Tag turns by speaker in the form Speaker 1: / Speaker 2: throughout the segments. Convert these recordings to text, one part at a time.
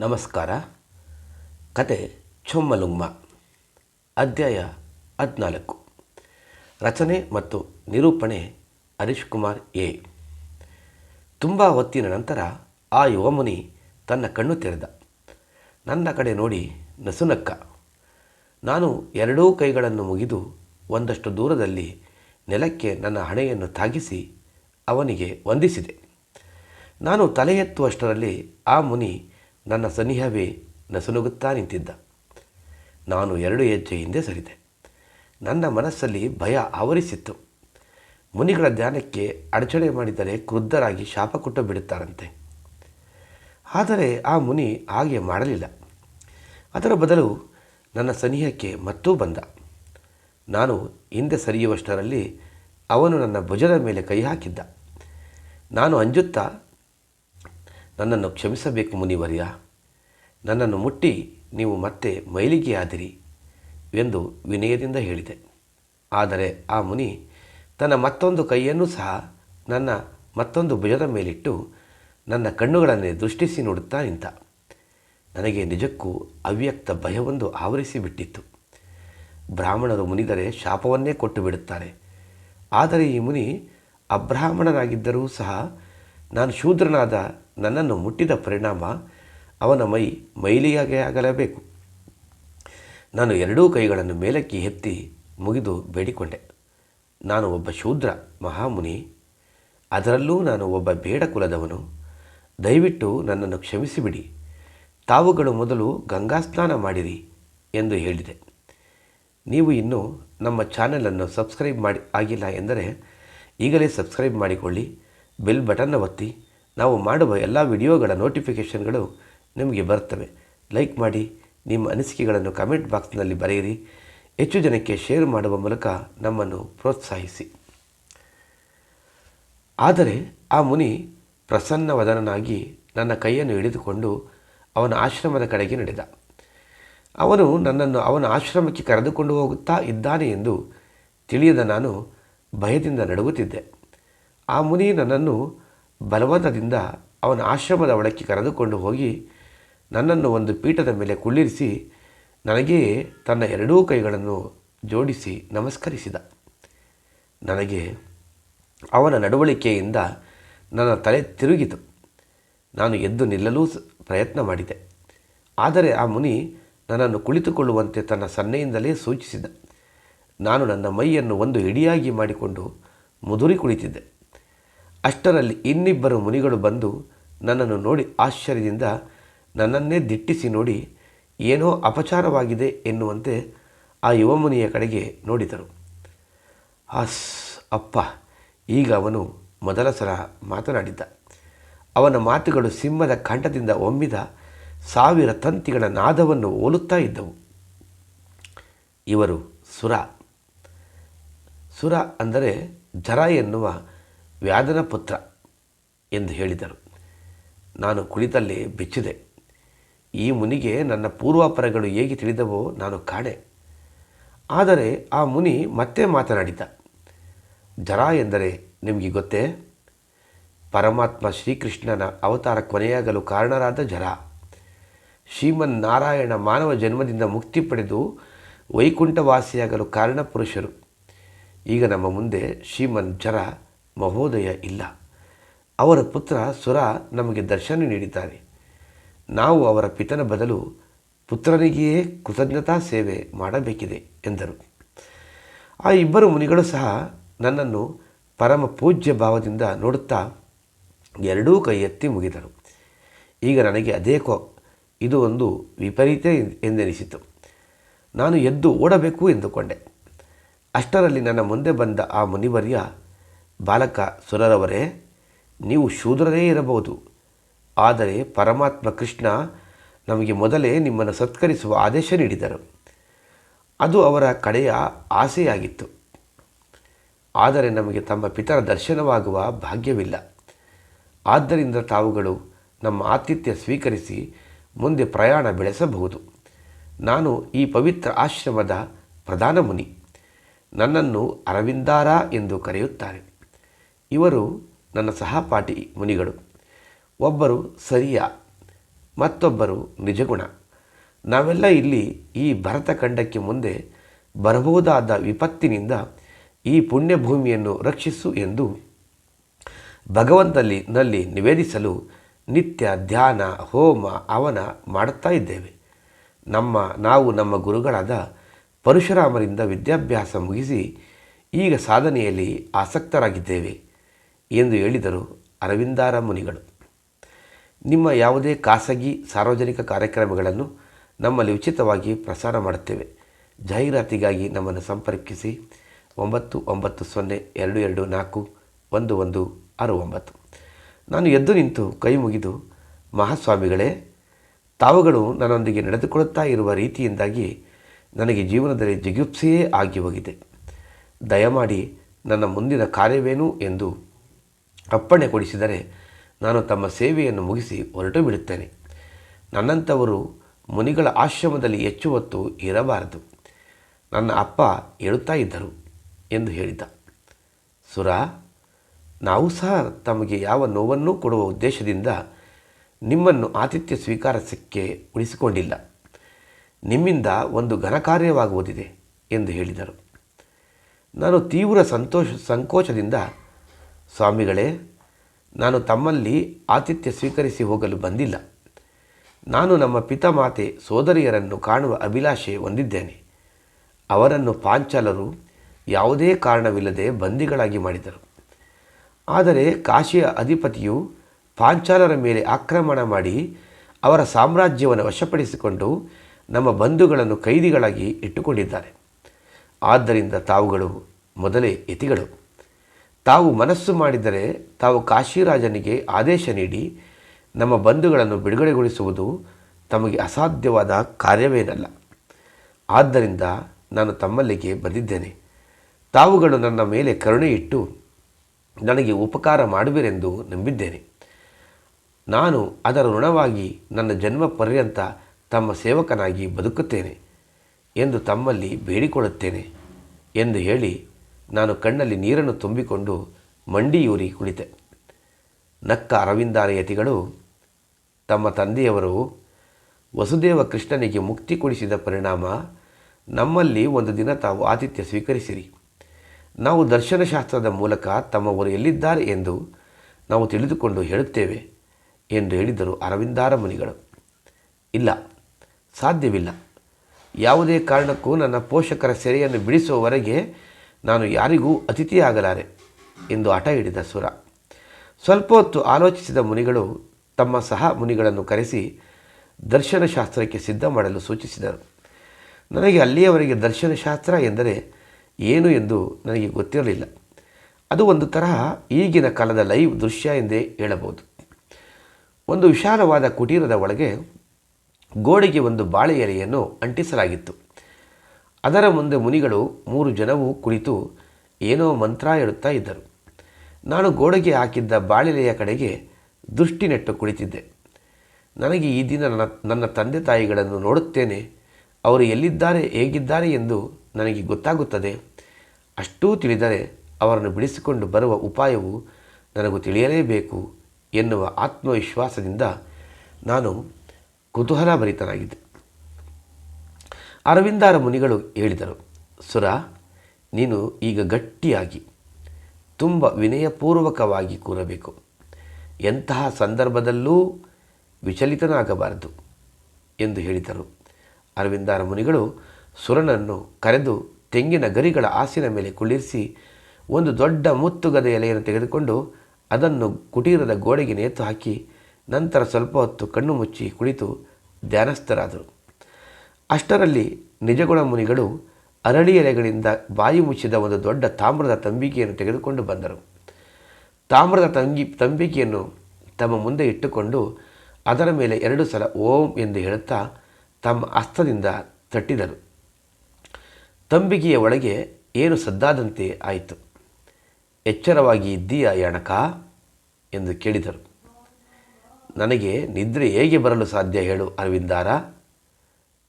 Speaker 1: ನಮಸ್ಕಾರ. ಕತೆ ಚೊಮ್ಮಲುಮ್ಮ ಅಧ್ಯಾಯ ಹದಿನಾಲ್ಕು. ರಚನೆ ಮತ್ತು ನಿರೂಪಣೆ ಹರೀಶ್ ಕುಮಾರ್ ಎ. ತುಂಬ ಹೊತ್ತಿನ ನಂತರ ಆ ಯುವಮುನಿ ತನ್ನ ಕಣ್ಣು ತೆರೆದ. ನನ್ನ ಕಡೆ ನೋಡಿ ನಸುನಕ್ಕ. ನಾನು ಎರಡೂ ಕೈಗಳನ್ನು ಮುಗಿದು ಒಂದಷ್ಟು ದೂರದಲ್ಲಿ ನೆಲಕ್ಕೆ ನನ್ನ ಹಣೆಯನ್ನು ತಾಗಿಸಿ ಅವನಿಗೆ ವಂದಿಸಿದೆ. ನಾನು ತಲೆ ಎತ್ತುವಷ್ಟರಲ್ಲಿ ಆ ಮುನಿ ನನ್ನ ಸನಿಹವೇ ನಸುನುಗುತ್ತಾ ನಿಂತಿದ್ದ. ನಾನು ಎರಡು ಹೆಜ್ಜೆ ಹಿಂದೆ ಸರಿದೆ. ನನ್ನ ಮನಸ್ಸಲ್ಲಿ ಭಯ ಆವರಿಸಿತ್ತು. ಮುನಿಗಳ ಧ್ಯಾನಕ್ಕೆ ಅಡಚಣೆ ಮಾಡಿದರೆ ಕ್ರುದ್ಧರಾಗಿ ಶಾಪ ಕೊಟ್ಟು ಬಿಡುತ್ತಾರಂತೆ. ಆದರೆ ಆ ಮುನಿ ಹಾಗೆ ಮಾಡಲಿಲ್ಲ. ಅದರ ಬದಲು ನನ್ನ ಸನಿಹಕ್ಕೆ ಮತ್ತೂ ಬಂದ. ನಾನು ಹಿಂದೆ ಸರಿಯುವಷ್ಟರಲ್ಲಿ ಅವನು ನನ್ನ ಭುಜದ ಮೇಲೆ ಕೈ ಹಾಕಿದ್ದ. ನಾನು ಅಂಜುತ್ತಾ ನನ್ನನ್ನು ಕ್ಷಮಿಸಬೇಕು ಮುನಿವರ್ಯ. ನನ್ನನ್ನು ಮುಟ್ಟಿ ನೀವು ಮತ್ತೆ ಮೈಲಿಗೆಯಾದಿರಿ ಎಂದು ವಿನಯದಿಂದ ಹೇಳಿದೆ. ಆದರೆ ಆ ಮುನಿ ತನ್ನ ಮತ್ತೊಂದು ಕೈಯನ್ನು ಸಹ ನನ್ನ ಮತ್ತೊಂದು ಭುಜದ ಮೇಲಿಟ್ಟು ನನ್ನ ಕಣ್ಣುಗಳನ್ನೇ ದೃಷ್ಟಿಸಿ ನೋಡುತ್ತಾ ನಿಂತ. ನನಗೆ ನಿಜಕ್ಕೂ ಅವ್ಯಕ್ತ ಭಯವೊಂದು ಆವರಿಸಿ ಬಿಟ್ಟಿತ್ತು ಬ್ರಾಹ್ಮಣರು ಮುನಿದರೆ ಶಾಪವನ್ನೇ ಕೊಟ್ಟು ಬಿಡುತ್ತಾರೆ. ಆದರೆ ಈ ಮುನಿ ಅಬ್ರಾಹ್ಮಣನಾಗಿದ್ದರೂ ಸಹ ನಾನು ಶೂದ್ರನಾದ ನನ್ನನ್ನು ಮುಟ್ಟಿದ ಪರಿಣಾಮ ಅವನ ಮೈ ಮೈಲಿಯಾಗೆ ಆಗಲೇಬೇಕು. ನಾನು ಎರಡೂ ಕೈಗಳನ್ನು ಮೇಲಕ್ಕೆ ಎತ್ತಿ ಮುಗಿದು ಬೇಡಿಕೊಂಡೆ. ನಾನು ಒಬ್ಬ ಶೂದ್ರ ಮಹಾಮುನಿ, ಅದರಲ್ಲೂ ನಾನು ಒಬ್ಬ ಬೇಡ ಕುಲದವನು. ದಯವಿಟ್ಟು ನನ್ನನ್ನು ಕ್ಷಮಿಸಿಬಿಡಿ. ತಾವುಗಳು ಮೊದಲು ಗಂಗಾ ಸ್ನಾನ ಮಾಡಿರಿ ಎಂದು ಹೇಳಿದೆ. ನೀವು ಇನ್ನೂ ನಮ್ಮ ಚಾನೆಲನ್ನು ಸಬ್ಸ್ಕ್ರೈಬ್ ಮಾಡಿ ಆಗಿಲ್ಲ ಎಂದರೆ ಈಗಲೇ ಸಬ್ಸ್ಕ್ರೈಬ್ ಮಾಡಿಕೊಳ್ಳಿ. ಬೆಲ್ ಬಟನ್ನ ಒತ್ತಿ ನಾವು ಮಾಡುವ ಎಲ್ಲ ವಿಡಿಯೋಗಳ ನೋಟಿಫಿಕೇಷನ್ಗಳು ನಿಮಗೆ ಬರ್ತವೆ ಲೈಕ್ ಮಾಡಿ, ನಿಮ್ಮ ಅನಿಸಿಕೆಗಳನ್ನು ಕಮೆಂಟ್ ಬಾಕ್ಸ್ನಲ್ಲಿ ಬರೆಯಿರಿ. ಹೆಚ್ಚು ಜನಕ್ಕೆ ಶೇರ್ ಮಾಡುವ ಮೂಲಕ ನಮ್ಮನ್ನು ಪ್ರೋತ್ಸಾಹಿಸಿ. ಆದರೆ ಆ ಮುನಿ ಪ್ರಸನ್ನವದನಾಗಿ ನನ್ನ ಕೈಯನ್ನು ಹಿಡಿದುಕೊಂಡು ಅವನ ಆಶ್ರಮದ ಕಡೆಗೆ ನಡೆದ. ಅವನು ನನ್ನನ್ನು ಅವನ ಆಶ್ರಮಕ್ಕೆ ಕರೆದುಕೊಂಡು ಹೋಗುತ್ತಾ ಇದ್ದಾನೆ ಎಂದು ತಿಳಿಯದ ನಾನು ಭಯದಿಂದ ನಡುಗುತ್ತಿದ್ದೆ. ಆ ಮುನಿ ನನ್ನನ್ನು ಬಲವಂತದಿಂದ ಅವನ ಆಶ್ರಮದ ಒಳಕ್ಕೆ ಕರೆದುಕೊಂಡು ಹೋಗಿ ನನ್ನನ್ನು ಒಂದು ಪೀಠದ ಮೇಲೆ ಕುಳ್ಳಿರಿಸಿ ನನಗೆ ತನ್ನ ಎರಡೂ ಕೈಗಳನ್ನು ಜೋಡಿಸಿ ನಮಸ್ಕರಿಸಿದ. ನನಗೆ ಅವನ ನಡವಳಿಕೆಯಿಂದ ನನ್ನ ತಲೆ ತಿರುಗಿತು. ನಾನು ಎದ್ದು ನಿಲ್ಲಲೂ ಪ್ರಯತ್ನ ಮಾಡಿದೆ. ಆದರೆ ಆ ಮುನಿ ನನ್ನನ್ನು ಕುಳಿತುಕೊಳ್ಳುವಂತೆ ತನ್ನ ಸನ್ನೆಯಿಂದಲೇ ಸೂಚಿಸಿದ. ನಾನು ನನ್ನ ಮೈಯನ್ನು ಒಂದು ಇಡಿಯಾಗಿ ಮಾಡಿಕೊಂಡು ಮುದುರಿ ಕುಳಿತಿದ್ದೆ. ಅಷ್ಟರಲ್ಲಿ ಇನ್ನಿಬ್ಬರು ಮುನಿಗಳು ಬಂದು ನನ್ನನ್ನು ನೋಡಿ ಆಶ್ಚರ್ಯದಿಂದ ನನ್ನನ್ನೇ ದಿಟ್ಟಿಸಿ ನೋಡಿ, ಏನೋ ಅಪಚಾರವಾಗಿದೆ ಎನ್ನುವಂತೆ ಆ ಯುವಮುನಿಯ ಕಡೆಗೆ ನೋಡಿದರು. ಆಸ್, ಅಪ್ಪ, ಈಗ ಅವನು ಮೊದಲ ಸಲ ಮಾತನಾಡಿದ್ದ. ಅವನ ಮಾತುಗಳು ಸಿಂಹದ ಕಂಠದಿಂದ ಒಮ್ಮಿದ ಸಾವಿರ ತಂತಿಗಳ ನಾದವನ್ನು ಹೋಲುತ್ತಾ ಇದ್ದವು. ಇವರು ಸುರ. ಸುರ ಅಂದರೆ ಜರ ಎನ್ನುವ ವ್ಯಾಧನ ಪುತ್ರ ಎಂದು ಹೇಳಿದರು. ನಾನು ಕುಳಿತಲ್ಲಿ ಬೆಚ್ಚಿದೆ. ಈ ಮುನಿಗೆ ನನ್ನ ಪೂರ್ವಾಪರಗಳು ಹೇಗೆ ತಿಳಿದವೋ ನಾನು ಕಾಣೆ. ಆದರೆ ಆ ಮುನಿ ಮತ್ತೆ ಮಾತನಾಡಿದ. ಜರ ಎಂದರೆ ನಿಮಗೆ ಗೊತ್ತೇ? ಪರಮಾತ್ಮ ಶ್ರೀಕೃಷ್ಣನ ಅವತಾರ ಕೊನೆಯಾಗಲು ಕಾರಣರಾದ ಜರ. ಶ್ರೀಮನ್ ನಾರಾಯಣ ಮಾನವ ಜನ್ಮದಿಂದ ಮುಕ್ತಿ ಪಡೆದು ವೈಕುಂಠವಾಸಿಯಾಗಲು ಕಾರಣ ಪುರುಷರು. ಈಗ ನಮ್ಮ ಮುಂದೆ ಶ್ರೀಮನ್ ಜರ ಮಹೋದಯ ಇಲ್ಲ. ಅವರ ಪುತ್ರ ಸುರ ನಮಗೆ ದರ್ಶನ ನೀಡಿದ್ದಾನೆ ನಾವು ಅವರ ಪಿತನ ಬದಲು ಪುತ್ರನಿಗೆಯೇ ಕೃತಜ್ಞತಾ ಸೇವೆ ಮಾಡಬೇಕಿದೆ, ಎಂದರು. ಆ ಇಬ್ಬರು ಮುನಿಗಳು ಸಹ ನನ್ನನ್ನು ಪರಮ ಪೂಜ್ಯ ಭಾವದಿಂದ ನೋಡುತ್ತಾ ಎರಡೂ ಕೈ ಎತ್ತಿ ಮುಗಿದರು. ಈಗ ನನಗೆ ಅದೇಕೋ ಇದು ಒಂದು ವಿಪರೀತ ಎಂದೆನಿಸಿತು. ನಾನು ಎದ್ದು ಓಡಬೇಕು ಎಂದುಕೊಂಡೆ. ಅಷ್ಟರಲ್ಲಿ ನನ್ನ ಮುಂದೆ ಬಂದ ಆ ಮುನಿವರ್ಯ ಬಾಲಕ ಸುರರವರೇ, ನೀವು ಶೂದ್ರರೇ ಇರಬಹುದು. ಆದರೆ ಪರಮಾತ್ಮ ಕೃಷ್ಣ ನಮಗೆ ಮೊದಲೇ ನಿಮ್ಮನ್ನು ಸತ್ಕರಿಸುವ ಆದೇಶ ನೀಡಿದರು. ಅದು ಅವರ ಕಡೆಯ ಆಸೆಯಾಗಿತ್ತು. ಆದರೆ ನಮಗೆ ತಮ್ಮ ಪಿತರ ದರ್ಶನವಾಗುವ ಭಾಗ್ಯವಿಲ್ಲ. ಆದ್ದರಿಂದ ತಾವುಗಳು ನಮ್ಮ ಆತಿಥ್ಯ ಸ್ವೀಕರಿಸಿ ಮುಂದೆ ಪ್ರಯಾಣ ಬೆಳೆಸಬಹುದು. ನಾನು ಈ ಪವಿತ್ರ ಆಶ್ರಮದ ಪ್ರಧಾನ ಮುನಿ. ನನ್ನನ್ನು ಅರವಿಂದಾರ ಎಂದು ಕರೆಯುತ್ತಾರೆ. ಇವರು ನನ್ನ ಸಹಪಾಠಿ ಮುನಿಗಳು. ಒಬ್ಬರು ಸರಿಯ, ಮತ್ತೊಬ್ಬರು ನಿಜಗುಣ. ನಾವೆಲ್ಲ ಇಲ್ಲಿ ಈ ಭರತಖಂಡಕ್ಕೆ ಮುಂದೆ ಬರಬಹುದಾದ ವಿಪತ್ತಿನಿಂದ ಈ ಪುಣ್ಯಭೂಮಿಯನ್ನು ರಕ್ಷಿಸು ಎಂದು ಭಗವಂತನಲ್ಲಿ ನಲ್ಲಿ ನಿವೇದಿಸಲು ನಿತ್ಯ ಧ್ಯಾನ, ಹೋಮ ಅವನ ಮಾಡುತ್ತಾ ಇದ್ದೇವೆ. ನಮ್ಮ, ನಾವು ನಮ್ಮ ಗುರುಗಳಾದ ಪರಶುರಾಮರಿಂದ ವಿದ್ಯಾಭ್ಯಾಸ ಮುಗಿಸಿ ಈಗ ಸಾಧನೆಯಲ್ಲಿ ಆಸಕ್ತರಾಗಿದ್ದೇವೆ. ಎಂದು ಹೇಳಿದರು ಅರವಿಂದಾರ ಮುನಿಗಳು. ನಿಮ್ಮ ಯಾವುದೇ ಖಾಸಗಿ ಸಾರ್ವಜನಿಕ ಕಾರ್ಯಕ್ರಮಗಳನ್ನು ನಮ್ಮಲ್ಲಿ ಉಚಿತವಾಗಿ ಪ್ರಸಾರ ಮಾಡುತ್ತೇವೆ. ಜಾಹೀರಾತಿಗಾಗಿ ನಮ್ಮನ್ನು ಸಂಪರ್ಕಿಸಿ ಒಂಬತ್ತು ಒಂಬತ್ತು ಸೊನ್ನೆ ಎರಡು ಎರಡು ನಾಲ್ಕು ಒಂದು ಒಂದು ಆರು ಒಂಬತ್ತು. ನಾನು ಎದ್ದು ನಿಂತು ಕೈ ಮುಗಿದು, ಮಹಾಸ್ವಾಮಿಗಳೇ, ತಾವುಗಳು ನನ್ನೊಂದಿಗೆ ನಡೆದುಕೊಳ್ಳುತ್ತಾ ಇರುವ ರೀತಿಯಿಂದಾಗಿ ನನಗೆ ಜೀವನದಲ್ಲಿ ಜಿಗುಪ್ಸೆಯೇ ಆಗಿ ಹೋಗಿದೆ. ದಯಮಾಡಿ ನನ್ನ ಮುಂದಿನ ಕಾರ್ಯವೇನು ಎಂದು ಅಪ್ಪಣೆ ಕೊಡಿಸಿದರೆ ನಾನು ತಮ್ಮ ಸೇವೆಯನ್ನು ಮುಗಿಸಿ ಹೊರಟು ಬಿಡುತ್ತೇನೆ. ನನ್ನಂಥವರು ಮುನಿಗಳ ಆಶ್ರಮದಲ್ಲಿ ಹೆಚ್ಚು ಹೊತ್ತು ಇರಬಾರದು. ನನ್ನ ಅಪ್ಪ ಹೇಳುತ್ತಾ ಇದ್ದರು ಎಂದು ಹೇಳಿದ. ಸುರ, ನಾವು ಸಹ ತಮಗೆ ಯಾವ ನೋವನ್ನೂ ಕೊಡುವ ಉದ್ದೇಶದಿಂದ ನಿಮ್ಮನ್ನು ಆತಿಥ್ಯ ಸ್ವೀಕಾರಕ್ಕೆ ಉಳಿಸಿಕೊಂಡಿಲ್ಲ. ನಿಮ್ಮಿಂದ ಒಂದು ಘನಕಾರ್ಯವಾಗುವುದಿದೆ ಎಂದು ಹೇಳಿದರು. ನಾನು ತೀವ್ರ ಸಂತೋಷ, ಸಂಕೋಚದಿಂದ ಸ್ವಾಮಿಗಳೇ, ನಾನು ತಮ್ಮಲ್ಲಿ ಆತಿಥ್ಯ ಸ್ವೀಕರಿಸಿ ಹೋಗಲು ಬಂದಿಲ್ಲ. ನಾನು ನಮ್ಮ ಪಿತಾಮಾತೆ ಸೋದರಿಯರನ್ನು ಕಾಣುವ ಅಭಿಲಾಷೆ ಹೊಂದಿದ್ದೇನೆ. ಅವರನ್ನು ಪಾಂಚಾಲರು ಯಾವುದೇ ಕಾರಣವಿಲ್ಲದೆ ಬಂದಿಗಳಾಗಿ ಮಾಡಿದರು. ಆದರೆ ಕಾಶಿಯ ಅಧಿಪತಿಯು ಪಾಂಚಾಲರ ಮೇಲೆ ಆಕ್ರಮಣ ಮಾಡಿ ಅವರ ಸಾಮ್ರಾಜ್ಯವನ್ನು ವಶಪಡಿಸಿಕೊಂಡು ನಮ್ಮ ಬಂಧುಗಳನ್ನು ಕೈದಿಗಳಾಗಿ ಇಟ್ಟುಕೊಂಡಿದ್ದಾರೆ. ಆದ್ದರಿಂದ ತಾವುಗಳು ಮೊದಲೇ ಯತಿಗಳು. ತಾವು ಮನಸ್ಸು ಮಾಡಿದರೆ ತಾವು ಕಾಶಿರಾಜನಿಗೆ ಆದೇಶ ನೀಡಿ ನಮ್ಮ ಬಂಧುಗಳನ್ನು ಬಿಡುಗಡೆಗೊಳಿಸುವುದು ತಮಗೆ ಅಸಾಧ್ಯವಾದ ಕಾರ್ಯವೇನಲ್ಲ. ಆದ್ದರಿಂದ ನಾನು ತಮ್ಮಲ್ಲಿಗೆ ಬಂದಿದ್ದೇನೆ. ತಾವುಗಳು ನನ್ನ ಮೇಲೆ ಕರುಣೆ ಇಟ್ಟು ನನಗೆ ಉಪಕಾರ ಮಾಡುವಿರೆಂದು ನಂಬಿದ್ದೇನೆ. ನಾನು ಅದರ ಋಣವಾಗಿ ನನ್ನ ಜನ್ಮ ಪರ್ಯಂತ ತಮ್ಮ ಸೇವಕನಾಗಿ ಬದುಕುತ್ತೇನೆ ಎಂದು ತಮ್ಮಲ್ಲಿ ಬೇಡಿಕೊಳ್ಳುತ್ತೇನೆ ಎಂದು ಹೇಳಿ ನಾನು ಕಣ್ಣಲ್ಲಿ ನೀರನ್ನು ತುಂಬಿಕೊಂಡು ಮಂಡಿಯೂರಿ ಕುಳಿತೆ. ನಕ್ಕ ಅರವಿಂದಾರಯತಿಗಳು ತಮ್ಮ ತಂದೆಯವರು ವಸುದೇವ ಕೃಷ್ಣನಿಗೆ ಮುಕ್ತಿ ಕೊಡಿಸಿದ ಪರಿಣಾಮ ನಮ್ಮಲ್ಲಿ ಒಂದು ದಿನ ತಾವು ಆತಿಥ್ಯ ಸ್ವೀಕರಿಸಿರಿ. ನಾವು ದರ್ಶನಶಾಸ್ತ್ರದ ಮೂಲಕ ತಮ್ಮವರು ಎಲ್ಲಿದ್ದಾರೆ ಎಂದು ನಾವು ತಿಳಿದುಕೊಂಡು ಹೇಳುತ್ತೇವೆ ಎಂದು ಹೇಳಿದರು ಅರವಿಂದಾರ ಮುನಿಗಳು ಇಲ್ಲ, ಸಾಧ್ಯವಿಲ್ಲ. ಯಾವುದೇ ಕಾರಣಕ್ಕೂ ನನ್ನ ಪೋಷಕರ ಸೆರೆಯನ್ನು ಬಿಡಿಸುವವರೆಗೆ ನಾನು ಯಾರಿಗೂ ಅತಿಥಿಯಾಗಲಾರೆ ಎಂದು ಹಠ ಹಿಡಿದ ಸುರ. ಸ್ವಲ್ಪ ಹೊತ್ತು ಆಲೋಚಿಸಿದ ಮುನಿಗಳು ತಮ್ಮ ಸಹ ಮುನಿಗಳನ್ನು ಕರೆಸಿ ದರ್ಶನಶಾಸ್ತ್ರಕ್ಕೆ ಸಿದ್ಧ ಮಾಡಲು ಸೂಚಿಸಿದರು. ನನಗೆ ಅಲ್ಲಿಯವರೆಗೆ ದರ್ಶನಶಾಸ್ತ್ರ ಎಂದರೆ ಏನು ಎಂದು ನನಗೆ ಗೊತ್ತಿರಲಿಲ್ಲ. ಅದು ಒಂದು ತರಹ ಈಗಿನ ಕಾಲದ ಲೈವ್ ದೃಶ್ಯ ಎಂದೇ ಹೇಳಬಹುದು. ಒಂದು ವಿಶಾಲವಾದ ಕುಟೀರದ ಒಳಗೆ ಗೋಡೆಗೆ ಒಂದು ಬಾಳೆ ಎಲೆಯನ್ನು ಅಂಟಿಸಲಾಗಿತ್ತು. ಅದರ ಮುಂದೆ ಮುನಿಗಳು ಮೂರು ಜನವು ಕುಳಿತು ಏನೋ ಮಂತ್ರ ಹೇಳುತ್ತಾ ಇದ್ದರು. ನಾನು ಗೋಡೆಗೆ ಹಾಕಿದ್ದ ಬಾಳೆಲೆಯ ಕಡೆಗೆ ದೃಷ್ಟಿ ನೆಟ್ಟು ಕುಳಿತಿದ್ದೆ. ನನಗೆ ಈ ದಿನ ನನ್ನ ನನ್ನ ತಂದೆ ತಾಯಿಗಳನ್ನು ನೋಡುತ್ತೇನೆ. ಅವರು ಎಲ್ಲಿದ್ದಾರೆ, ಹೇಗಿದ್ದಾರೆ ಎಂದು ನನಗೆ ಗೊತ್ತಾಗುತ್ತದೆ. ಅಷ್ಟೂ ತಿಳಿದರೆ ಅವರನ್ನು ಬಿಡಿಸಿಕೊಂಡು ಬರುವ ಉಪಾಯವು ನನಗೂ ತಿಳಿಯಲೇಬೇಕು ಎನ್ನುವ ಆತ್ಮವಿಶ್ವಾಸದಿಂದ ನಾನು ಕುತೂಹಲಭರಿತನಾಗಿದ್ದೆ. ಅರವಿಂದಾರ ಮುನಿಗಳು ಹೇಳಿದರು, ಸುರ, ನೀನು ಈಗ ಗಟ್ಟಿಯಾಗಿ, ತುಂಬ ವಿನಯಪೂರ್ವಕವಾಗಿ ಕೂರಬೇಕು. ಎಂತಹ ಸಂದರ್ಭದಲ್ಲೂ ವಿಚಲಿತನಾಗಬಾರದು, ಎಂದು ಹೇಳಿದರು. ಅರವಿಂದಾರ ಮುನಿಗಳು ಸುರನನ್ನು ಕರೆದು ತೆಂಗಿನ ಗರಿಗಳ ಆಸಿನ ಮೇಲೆ ಕುಳ್ಳಿರಿಸಿ ಒಂದು ದೊಡ್ಡ ಮುತ್ತುಗದ ಎಲೆಯನ್ನು ತೆಗೆದುಕೊಂಡು ಅದನ್ನು ಕುಟೀರದ ಗೋಡೆಗೆ ನೇತು ಹಾಕಿ ನಂತರ ಸ್ವಲ್ಪ ಹೊತ್ತು ಕಣ್ಣು ಮುಚ್ಚಿ ಕುಳಿತು ಧ್ಯಾನಸ್ಥರಾದರು. ಅಷ್ಟರಲ್ಲಿ ನಿಜಗುಣ ಮುನಿಗಳು ಅರಳಿ ಎಲೆಗಳಿಂದ ಬಾಯಿ ಮುಚ್ಚಿದ ಒಂದು ದೊಡ್ಡ ತಾಮ್ರದ ತಂಬಿಕೆಯನ್ನು ತೆಗೆದುಕೊಂಡು ಬಂದರು. ತಾಮ್ರದ ತಂಗಿ, ತಂಬಿಕೆಯನ್ನು ತಮ್ಮ ಮುಂದೆ ಇಟ್ಟುಕೊಂಡು ಅದರ ಮೇಲೆ ಎರಡು ಸಲ ಓಂ ಎಂದು ಹೇಳುತ್ತಾ ತಮ್ಮ ಹಸ್ತದಿಂದ ತಟ್ಟಿದರು. ತಂಬಿಕೆಯ ಒಳಗೆ ಏನು ಸದ್ದಾದಂತೆ ಆಯಿತು? ಎಚ್ಚರವಾಗಿ ಇದ್ದೀಯ ಯಣಕ? ಎಂದು ಕೇಳಿದರು. ನನಗೆ ನಿದ್ರೆ ಹೇಗೆ ಬರಲು ಸಾಧ್ಯ ಹೇಳು ಅರವಿಂದಾರ.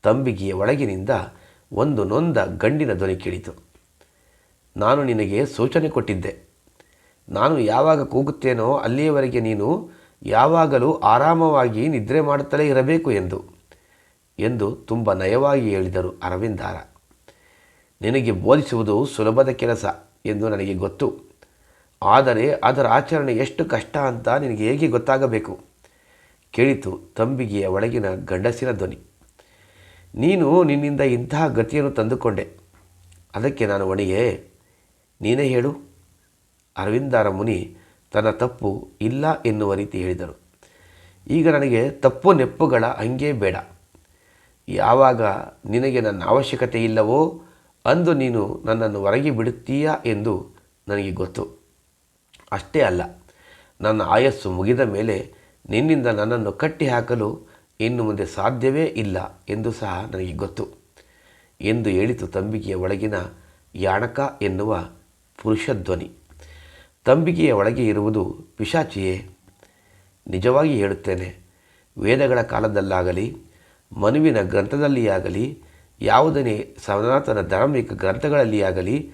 Speaker 1: ತಂಬಿಗೆಯ ಒಳಗಿನಿಂದ ಒಂದು ನೊಂದ ಗಂಡಿನ ಧ್ವನಿ ಕೇಳಿತು. ನಾನು ನಿನಗೆ ಸೂಚನೆ ಕೊಟ್ಟಿದ್ದೆ. ನಾನು ಯಾವಾಗ ಕೂಗುತ್ತೇನೋ ಅಲ್ಲಿಯವರೆಗೆ ನೀನು ಯಾವಾಗಲೂ ಆರಾಮವಾಗಿ ನಿದ್ರೆ ಮಾಡುತ್ತಲೇ ಇರಬೇಕು ಎಂದು ಎಂದು ತುಂಬ ನಯವಾಗಿ ಹೇಳಿದರು ಅರವಿಂದಾರ. ನಿನಗೆ ಬೋಧಿಸುವುದು ಸುಲಭದ ಕೆಲಸ ಎಂದು ನನಗೆ ಗೊತ್ತು. ಆದರೆ ಅದರ ಆಚರಣೆ ಎಷ್ಟು ಕಷ್ಟ ಅಂತ ನಿನಗೆ ಹೇಗೆ ಗೊತ್ತಾಗಬೇಕು? ಕೇಳಿತು ತಂಬಿಗೆಯ ಒಳಗಿನ ಗಂಡಸಿನ ಧ್ವನಿ. ನೀನು ನಿನ್ನಿಂದ ಇಂತಹ ಗತಿಯನ್ನು ತಂದುಕೊಂಡೆ. ಅದಕ್ಕೆ ನಾನು ಒಣಿಗೆ, ನೀನೇ ಹೇಳು. ಅರವಿಂದಾರ ಮುನಿ ತನ್ನ ತಪ್ಪು ಇಲ್ಲ ಎನ್ನುವ ರೀತಿ ಹೇಳಿದರು. ಈಗ ನನಗೆ ತಪ್ಪು ನೆಪ್ಪುಗಳ ಹಂಗೆ ಬೇಡ. ಯಾವಾಗ ನಿನಗೆ ನನ್ನ ಅವಶ್ಯಕತೆ ಇಲ್ಲವೋ ಅಂದು ನೀನು ನನ್ನನ್ನು ಹೊರಗೆ ಬಿಡುತ್ತೀಯಾ ಎಂದು ನನಗೆ ಗೊತ್ತು. ಅಷ್ಟೇ ಅಲ್ಲ, ನನ್ನ ಆಯಸ್ಸು ಮುಗಿದ ಮೇಲೆ ನಿನ್ನಿಂದ ನನ್ನನ್ನು ಕಟ್ಟಿ ಹಾಕಲು ಇನ್ನು ಮುಂದೆ ಸಾಧ್ಯವೇ ಇಲ್ಲ ಎಂದು ಸಹ ನನಗೆ ಗೊತ್ತು ಎಂದು ಹೇಳಿತು ತಂಬಿಗೆಯ ಒಳಗಿನ ಯಾಣಕ ಎನ್ನುವ ಪುರುಷಧ್ವನಿ ತಂಬಿಗೆಯ ಒಳಗೆ ಇರುವುದು ಪಿಶಾಚಿಯೇ. ನಿಜವಾಗಿ ಹೇಳುತ್ತೇನೆ, ವೇದಗಳ ಕಾಲದಲ್ಲಾಗಲಿ, ಮನುವಿನ ಗ್ರಂಥದಲ್ಲಿಯಾಗಲಿ ಯಾವುದನೇ ಸನಾತನ ಧಾರ್ಮಿಕ ಗ್ರಂಥಗಳಲ್ಲಿಯಾಗಲಿ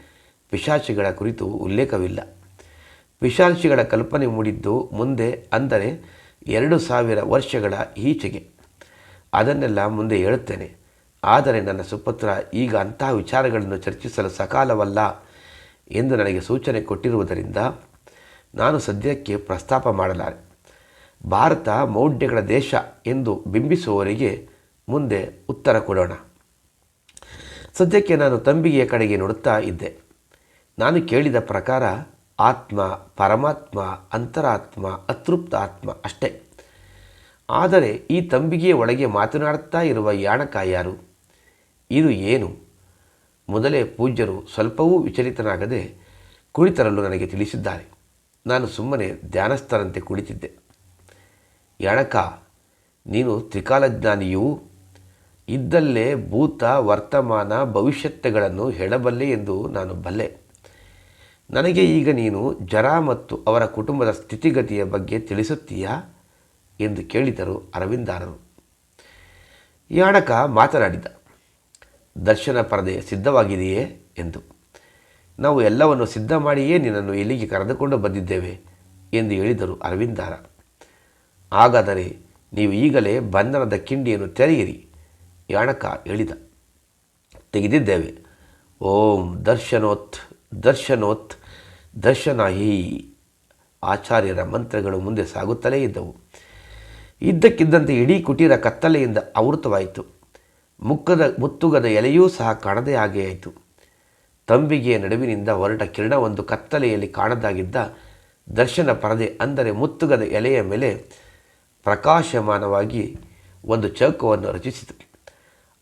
Speaker 1: ಪಿಶಾಚಿಗಳ ಕುರಿತು ಉಲ್ಲೇಖವಿಲ್ಲ. ಪಿಶಾಚಿಗಳ ಕಲ್ಪನೆ ಮೂಡಿದ್ದು ಮುಂದೆ ಅಂದರೆ ಎರಡು ಸಾವಿರ ವರ್ಷಗಳ ಈಚೆಗೆ. ಅದನ್ನೆಲ್ಲ ಮುಂದೆ ಹೇಳುತ್ತೇನೆ. ಆದರೆ ನನ್ನ ಸುಪುತ್ರ, ಈಗ ಅಂತಹ ವಿಚಾರಗಳನ್ನು ಚರ್ಚಿಸಲು ಸಕಾಲವಲ್ಲ ಎಂದು ನನಗೆ ಸೂಚನೆ ಕೊಟ್ಟಿರುವುದರಿಂದ ನಾನು ಸದ್ಯಕ್ಕೆ ಪ್ರಸ್ತಾಪ ಮಾಡಲಾರೆ. ಭಾರತ ಮೌಢ್ಯಗಳ ದೇಶ ಎಂದು ಬಿಂಬಿಸುವವರಿಗೆ ಮುಂದೆ ಉತ್ತರ ಕೊಡೋಣ. ಸದ್ಯಕ್ಕೆ ನಾನು ತಂಬಿಗೆಯ ಕಡೆಗೆ ನೋಡುತ್ತಾ ಇದ್ದೆ. ನಾನು ಕೇಳಿದ ಪ್ರಕಾರ ಆತ್ಮ ಪರಮಾತ್ಮ, ಅಂತರಾತ್ಮ ಅತೃಪ್ತ ಆತ್ಮ ಅಷ್ಟೇ. ಆದರೆ ಈ ತಂಬಿಗೆಯ ಒಳಗೆ ಮಾತನಾಡುತ್ತಾ ಇರುವ ಯಾಣಕ ಯಾರು ಇದು ಏನು? ಮೊದಲೇ ಪೂಜ್ಯರು ಸ್ವಲ್ಪವೂ ವಿಚಲಿತನಾಗದೆ ಕುಳಿತರಲು ನನಗೆ ತಿಳಿಸಿದ್ದಾರೆ. ನಾನು ಸುಮ್ಮನೆ ಧ್ಯಾನಸ್ಥರಂತೆ ಕುಳಿತಿದ್ದೆ. ಯಾಣಕ, ನೀನು ತ್ರಿಕಾಲಜ್ಞಾನಿಯೂ, ಇದ್ದಲ್ಲೇ ಭೂತ, ವರ್ತಮಾನ, ಭವಿಷ್ಯತ್ತೆಗಳನ್ನು ಹೇಳಬಲ್ಲೆ ಎಂದು ನಾನು ಬಲ್ಲೆ. ನನಗೆ ಈಗ ನೀನು ಜರ ಮತ್ತು ಅವರ ಕುಟುಂಬದ ಸ್ಥಿತಿಗತಿಯ ಬಗ್ಗೆ ತಿಳಿಸುತ್ತೀಯಾ? ಎಂದು ಕೇಳಿದರು ಅರವಿಂದಾರರು. ಯಾಣಕ ಮಾತನಾಡಿದ, ದರ್ಶನ ಪರದೆ ಸಿದ್ಧವಾಗಿದೆಯೇ ಎಂದು. ನಾವು ಎಲ್ಲವನ್ನು ಸಿದ್ಧ ಮಾಡಿಯೇ ನಿನ್ನನ್ನು ಇಲ್ಲಿಗೆ ಕರೆದುಕೊಂಡು ಬಂದಿದ್ದೇವೆ ಎಂದು ಹೇಳಿದರು ಅರವಿಂದಾರ. ಹಾಗಾದರೆ ನೀವು ಈಗಲೇ ಬಂಧನದ ಕಿಂಡಿಯನ್ನು ತೆರೆಯಿರಿ ಯಾಣಕ ಹೇಳಿದ. ತೆಗೆದಿದ್ದೇವೆ. ಓಂ ದರ್ಶನೋತ್ ದರ್ಶನೋತ್ ದರ್ಶನಾಹಿ ಆಚಾರ್ಯರ ಮಂತ್ರಗಳು ಮುಂದೆ ಸಾಗುತ್ತಲೇ ಇದ್ದವು. ಇದ್ದಕ್ಕಿದ್ದಂತೆ ಇಡೀ ಕುಟೀರ ಕತ್ತಲೆಯಿಂದ ಆವೃತವಾಯಿತು. ಮುಕ್ಕದ ಮುತ್ತುಗದ ಎಲೆಯೂ ಸಹ ಕಾಣದೇ ಹಾಗೆ ಆಯಿತು. ತಂಬಿಗೆಯ ನಡುವಿನಿಂದ ಹೊರಟ ಕಿರಣವೊಂದು ಕತ್ತಲೆಯಲ್ಲಿ ಕಾಣದಾಗಿದ್ದ ದರ್ಶನ ಪರದೆ ಅಂದರೆ ಮುತ್ತುಗದ ಎಲೆಯ ಮೇಲೆ ಪ್ರಕಾಶಮಾನವಾಗಿ ಒಂದು ಚೌಕವನ್ನು ರಚಿಸಿತು.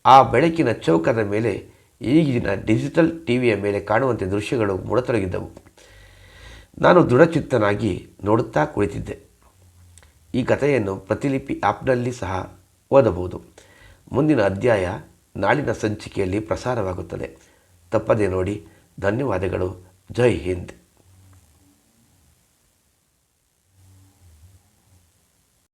Speaker 1: ಆ ಬೆಳಕಿನ ಚೌಕದ ಮೇಲೆ ಈಗಿನ ಡಿಜಿಟಲ್ ಟಿವಿಯ ಮೇಲೆ ಕಾಣುವಂತೆ ದೃಶ್ಯಗಳು ಮೂಡತೊಡಗಿದ್ದವು. ನಾನು ದೃಢಚಿತ್ತನಾಗಿ ನೋಡುತ್ತಾ ಕುಳಿತಿದ್ದೆ. ಈ ಕಥೆಯನ್ನು ಪ್ರತಿಲಿಪಿ ಆ್ಯಪ್ನಲ್ಲಿ ಸಹ ಓದಬಹುದು. ಮುಂದಿನ ಅಧ್ಯಾಯ ನಾಳಿನ ಸಂಚಿಕೆಯಲ್ಲಿ ಪ್ರಸಾರವಾಗುತ್ತದೆ. ತಪ್ಪದೆ ನೋಡಿ. ಧನ್ಯವಾದಗಳು. ಜೈ ಹಿಂದ್.